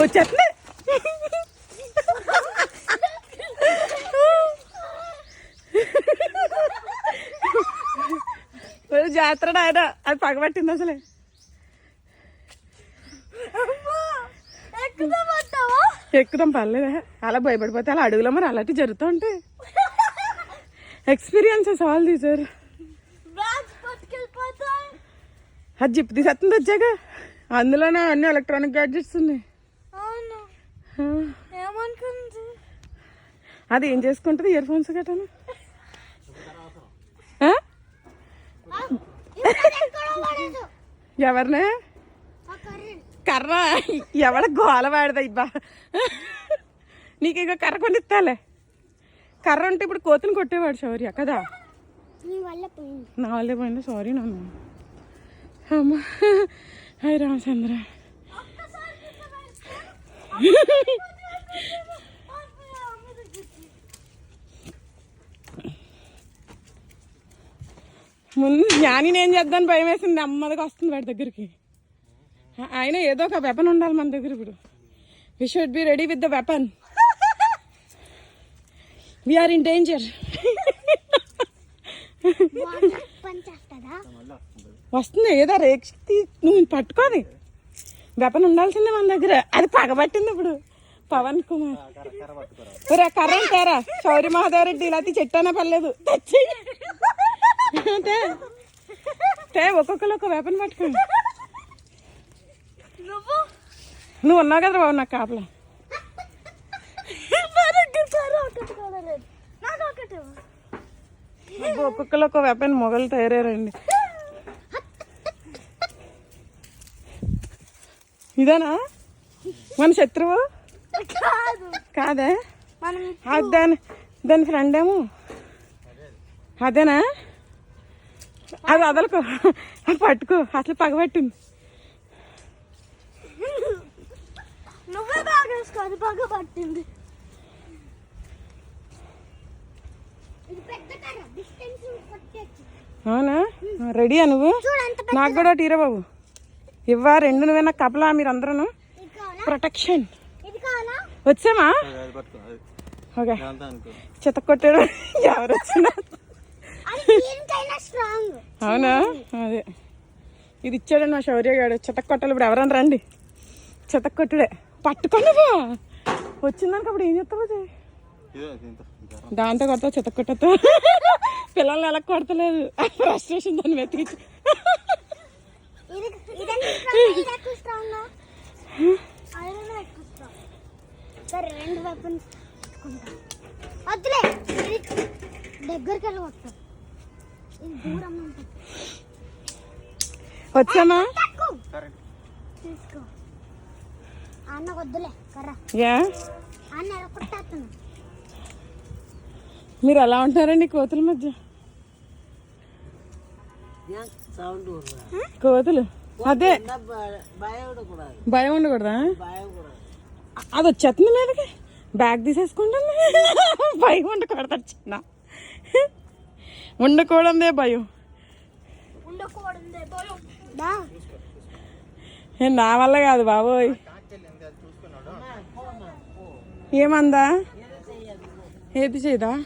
వచ్చేస్తుంది. జాతర ఆయన అది పగబట్టింది అసలే. ఎక్కుదాం పర్లేదే. అలా భయపడిపోతే అలా అడుగులో మరి అలాంటివి జరుగుతూ ఉంటాయి ఎక్స్పీరియన్సెస్ ఆల్ తీసారు అది జిప్ తీసేస్తుంది వచ్చాక. అందులోనే అన్ని ఎలక్ట్రానిక్ గ్యాడ్జెట్స్ ఉన్నాయి. ఏమనుకుంది? అది ఏం చేసుకుంటుంది? ఇయర్ ఫోన్స్ గట్టాను ఎవరినే? కర్ర. ఎవడ గోల వాడదా ఇబ్బా? నీకు ఇక కర్ర కొనిస్తాలే కర్ర ఉంటే ఇప్పుడు కోతిని కొట్టేవాడు శౌర్య కదా? నా వాళ్ళే పోయింది. సారీ నాన్న. అమ్మా. హాయ్ రామచంద్ర. ముందు జ్ఞాని నేను చేద్దాను భయం వేసింది. నెమ్మదిగా వస్తుంది వాడి దగ్గరికి. ఆయన ఏదో ఒక వెపన్ ఉండాలి మన దగ్గర ఇప్పుడు. We should be ready with the weapon we are in danger వస్తుంది ఏదో రేక్ష నువ్వు పట్టుకోది వెపన్ ఉండాల్సిందే మన దగ్గర. అది పగబట్టింది ఇప్పుడు. పవన్ కుమార్. కర్ర తేరా శౌర్య మహాదేవరెడ్డి ఇలా చెట్టానే పర్లేదు. తెచ్చి. ఒక్కొక్కరు ఒక వెపన్ పట్టుకోండి. నువ్వు? ఉన్నావు కదా బాబు నాకు కాపలా? ఒక్కొక్కరు ఒక వెపన్ మొగలు తయారండి ఇదేనా? మన శత్రువు? కాదు. అది దాని దాని ఫ్రెండ్ ఏమో అదేనా? అది వదలకు. అది పట్టుకో. అసలు పగబట్టింది. నువ్వే బాగా వేసుకో అది పట్టచ్చు అవునా? రెడీయా నువ్వు? నాకు కూడా టీరా బాబు. ఇవ్వా రెండు నువ్వే కపలా మీరందరూ ప్రొటెక్షన్. వచ్చామా? ఓకే. చెత్త కొట్టాడు ఎవరు వచ్చినా? అవునా? అదే. ఇది ఇచ్చాడు మా శౌర్య గారు చెత్త కొట్టాలి ఇప్పుడు ఎవరన్నా రండి. చెత్త కొట్టుడే. పట్టుకోండి పో అప్పుడు ఏం చెప్తావు అది? దాంతో కొడతావు చెత్త కొట్టతో పిల్లల్ని ఎలా కొడతలేదు. ఫ్రస్ట్రేషన్ దాన్ని వెతికించి. సరే రెండు వెపన్స్ వద్దులే దగ్గరికి వెళ్ళి వస్తాం ఇది దూరం ఉంటుంది వచ్చామా? తీసుకో. అన్న వద్దులే కర్ర. యా? అన్న కొట్టేస్తున్నా. మీరు ఎలా ఉంటారండి కోతుల మధ్య? కోతులు అదే. భయం కూడా భయం ఉండకూడదా? అది వచ్చేస్తుంది మీదకి బ్యాగ్ తీసేసుకుంటుంది. భయం ఉండకూడదు చిన్న. ఉండకూడదే భయం. నా వల్ల కాదు బాబోయ్. ఏమందా? ఏది చేయదా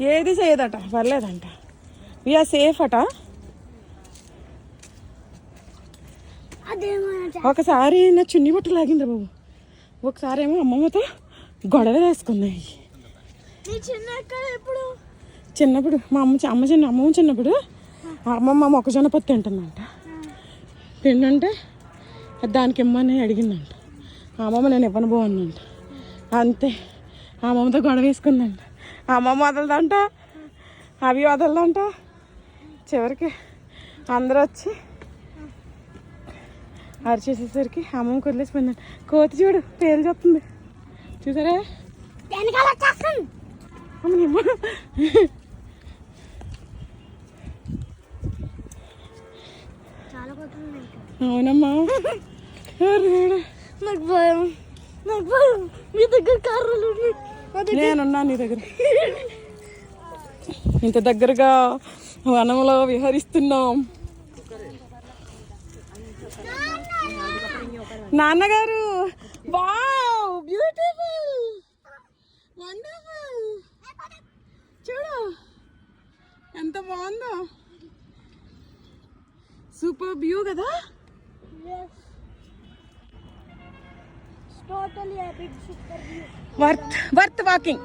ఏది చేయదట పర్లేదంట. వీఆర్ సేఫ్ అట. ఒకసారి నా చున్ని బట్ట లాగింది బాబు. ఒకసారి ఏమో అమ్మమ్మతో గొడవ వేసుకున్నాయి. చిన్నప్పుడు మా అమ్మ అమ్మ చిన్న అమ్మమ్మ చిన్నప్పుడు ఆ అమ్మమ్మ మొక్కజొన్న పొత్తు తింటుందంట తిండంటే దానికి ఇమ్మని అడిగిందంట. అమ్మమ్మ నేను ఇవ్వను బాగుందంట అంతే. అమ్మమ్మతో గొడవ వేసుకుందంట. అమ్మమ్మ వదలదంట అవి వదలదంట చివరికి అందరూ వచ్చి అరిచేసేసరికి అమ్మమ్మ వదిలేసిపోయిందంట కోతి చూడు పేలు చెప్తుంది చూసారా? అవునమ్మా? నాకు భయం. నాకు భయం. మీ దగ్గర కర్రలు ఉన్నాయి. నేనున్నా నీ దగ్గర. ఇంత దగ్గరగా వనంలో విహరిస్తున్నాం. నాన్నగారు వావ్ బ్యూటిఫుల్ వండర్ఫుల్ చూడు ఎంత బాగుందో. సూపర్ వ్యూ కదా? Worth worth walking